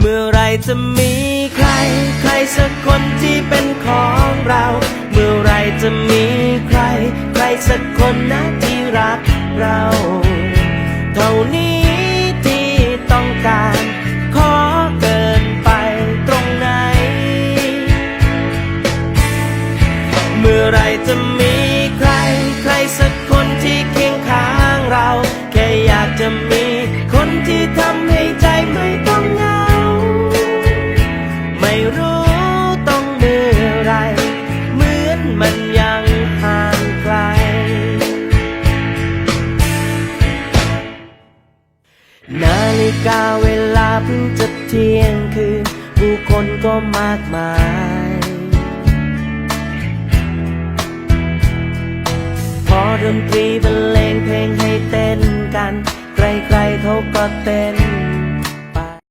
เมื่อไรจะมีใคร ใครสักคนที่เป็นของเรา เมื่อไรจะมีใคร ใครสักคนนะที่รักเรา เท่านี้ที่ต้องการ ขอเกินไปตรงไหน เมื่อไรจะมี รู้ต้องเมื่อไร เหมือนมันยังห่างไกล นาฬิกาเวลาเพิ่งจะเที่ยงคืนผู้คนก็มากมาย พอดนตรีบรรเลงเพลงให้เต้นกัน ใครๆเขาก็เต้น